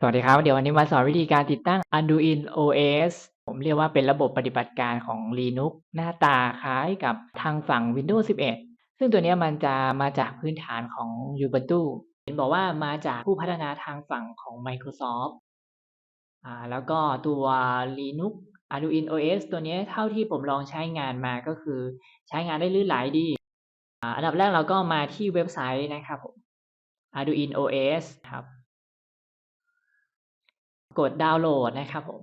สวัสดีครับ เดี๋ยววันนี้มาสอนวิธีการติดตั้ง Arduino OS ผมเรียกว่าเป็นระบบปฏิบัติการของ Linux หน้าตาคล้ายกับทางฝั่ง Windows 11 ซึ่งตัวนี้มันจะมาจากพื้นฐานของ Ubuntu เห็นบอกว่ามาจากผู้พัฒนาทางฝั่งของ Microsoft อ่าแล้วก็ตัว Linux Arduino OS ตัวนี้เท่าที่ผมลองใช้งานมาก็คือใช้งานได้ลื่นไหลดีอ่าอันดับแรกเราก็มาที่เว็บไซต์นะครับผม Arduino OS ครับ กดดาวน์โหลดนะครับผม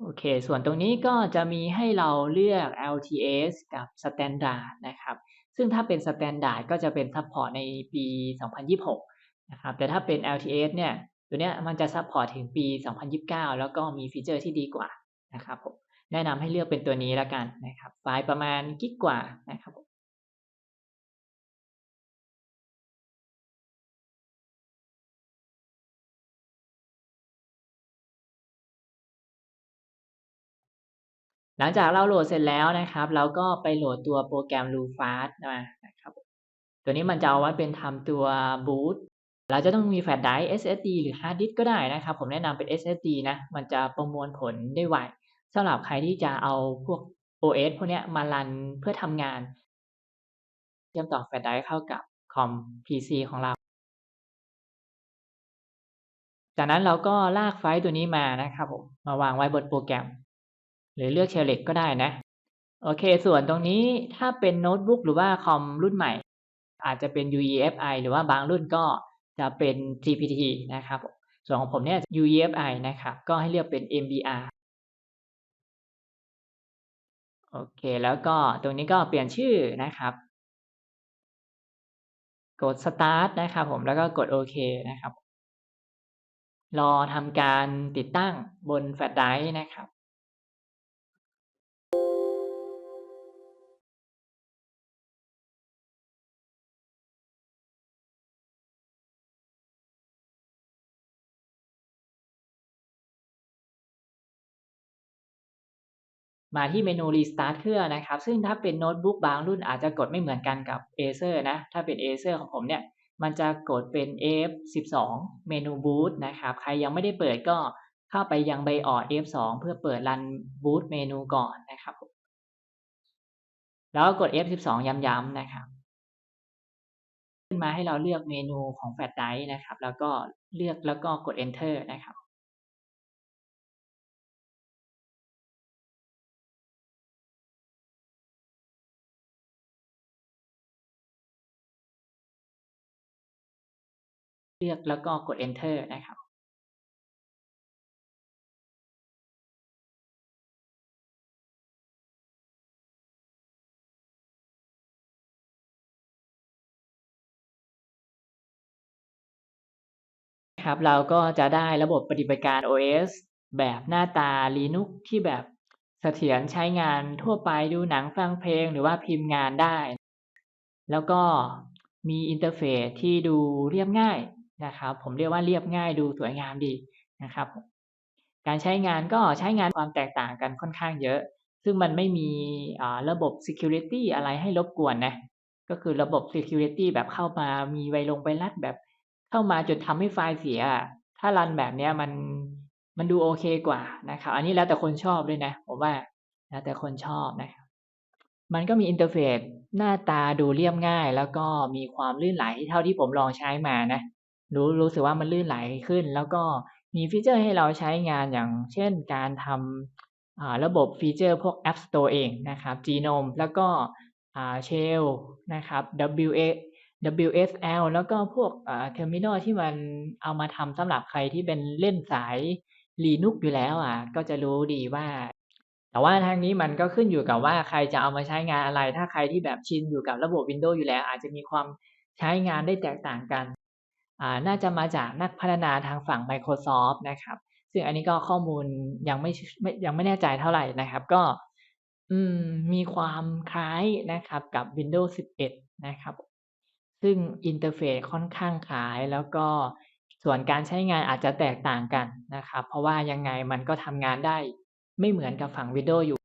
โอเค ส่วนตรงนี้ก็จะมีให้เราเลือก LTS กับ Standard นะครับ ซึ่งถ้าเป็น Standard ก็จะเป็นซัพพอร์ตในปี 2026 นะครับ แต่ถ้าเป็น LTS เนี่ย ตัวเนี้ยมันจะซัพพอร์ตถึงปี 2029 แล้วก็มีฟีเจอร์ที่ดีกว่านะครับผม แนะนำให้เลือกเป็นตัวนี้แล้วกันนะครับ ไฟล์ประมาณกิกกว่านะครับผม หลังจากเราโหลดเสร็จแล้วนะครับ เราก็ไปโหลดตัวโปรแกรม Lufast มานะครับตัวนี้มันจะเอาไว้เป็นทำตัวบูตเราจะต้องมีแฟลชไดรฟ์ SSD หรือฮาร์ดดิสก์ก็ได้นะครับ ผมแนะนำเป็น SSD นะ มันจะประมวลผลได้ไวสำหรับใครที่จะเอาพวก OS พวกนี้มารันเพื่อทำงานเชื่อมต่อแฟลชไดรฟ์เข้ากับคอม PC ของเรา จากนั้นเราก็ลากไฟล์ตัวนี้มานะครับผมมาวางไว้บนโปรแกรม รือเลือก Shellec ก็ได้นะ โอเค ส่วนตรงนี้ถ้าเป็นโน้ตบุ๊กหรือว่าคอมรุ่นใหม่ อาจจะเป็น UEFI หรือว่าบางรุ่นก็จะเป็น GPT นะครับ ส่วนของผมเนี่ย UEFI นะครับ ก็ให้เลือกเป็น MBR โอเค แล้วก็ตรงนี้ก็เปลี่ยนชื่อนะครับ กด Start นะครับผม แล้วก็กดโอเคนะครับ รอทำการติดตั้งบนแฟลชไดรฟ์นะครับ มาที่เมนู Restart เครื่องนะครับ ซึ่งถ้าเป็นโน้ตบุ๊กบางรุ่นอาจจะกดไม่เหมือนกันกับ Acer นะ ถ้าเป็น Acer ของผมเนี่ย มันจะกดเป็น F12 เมนู Boot นะครับ ใครยังไม่ได้เปิดก็เข้าไปยัง BIOS F2 เพื่อเปิดรัน Boot เมนูก่อนนะครับ แล้วกกด F12 ย้ำๆนะครับ ขึ้นมาให้เราเลือกเมนูของแฟลชไดรฟ์นะครับ แล้วก็เลือกแล้วก็กด Enter นะครับ เลือกแล้วก็กด Enter นะครับครับเราก็จะได้ระบบปฏิบัติการ OS แบบหน้าตา Linux ที่แบบเสถียรใช้งานทั่วไปดูหนังฟังเพลงหรือว่าพิมพ์งานได้ แล้วก็มีอินเทอร์เฟซที่ดูเรียบง่าย นะครับผมเรียกว่าเรียบง่ายดูสวยงามดีนะครับ การใช้งานก็ใช้งานความแตกต่างกันค่อนข้างเยอะ ซึ่งมันไม่มีระบบ security อะไรให้รบกวนนะก็คือระบบ security แบบเข้ามามีไวลงไวรัสแบบเข้ามาจนทำให้ไฟล์เสีย ถ้ารันแบบนี้มันมันดูโอเคกว่านะครับ อันนี้แล้วแต่คนชอบด้วยนะผมว่าแล้วแต่คนชอบนะมันก็มีอินเทอร์เฟซหน้าตาดูเรียบง่าย แล้วก็มีความลื่นไหลเท่าที่ผมลองใช้มานะ รู้รู้สึกว่ามันลื่นไหลขึ้น แล้วก็มีฟีเจอร์ให้เราใช้งานอย่างเช่นการทำระบบฟีเจอร์พวก App Store เองนะครับ Genome แล้วก็ Shell นะครับ WA WSL แล้วก็พวกอ่า Terminal ที่มันเอามาทำสำหรับใครที่เป็นเล่นสาย Linux อยู่แล้วอะ ก็จะรู้ดีว่า แต่ว่าทางนี้มันก็ขึ้นอยู่กับว่าใครจะเอามาใช้งานอะไร ถ้าใครที่แบบชินอยู่กับระบบ Windows อยู่แล้ว อาจจะมีความใช้งานได้แตกต่างกัน น่าจะมาจากนักพัฒนาทางฝั่ง Microsoft นะครับ ซึ่งอันนี้ก็ข้อมูลยังไม่ไม่ยังไม่แน่ใจเท่าไหร่นะครับ ก็มมีความคล้ายนะครับกับ Windows 11 นะครับ ซึ่งอินเทอร์เฟซค่อนข้างคล้ายแล้วก็ส่วนการใช้งานอาจจะแตกต่างกันนะครับ เพราะว่ายังไงมันก็ทำงานได้ไม่เหมือนกับฝั่ง Windows อยู่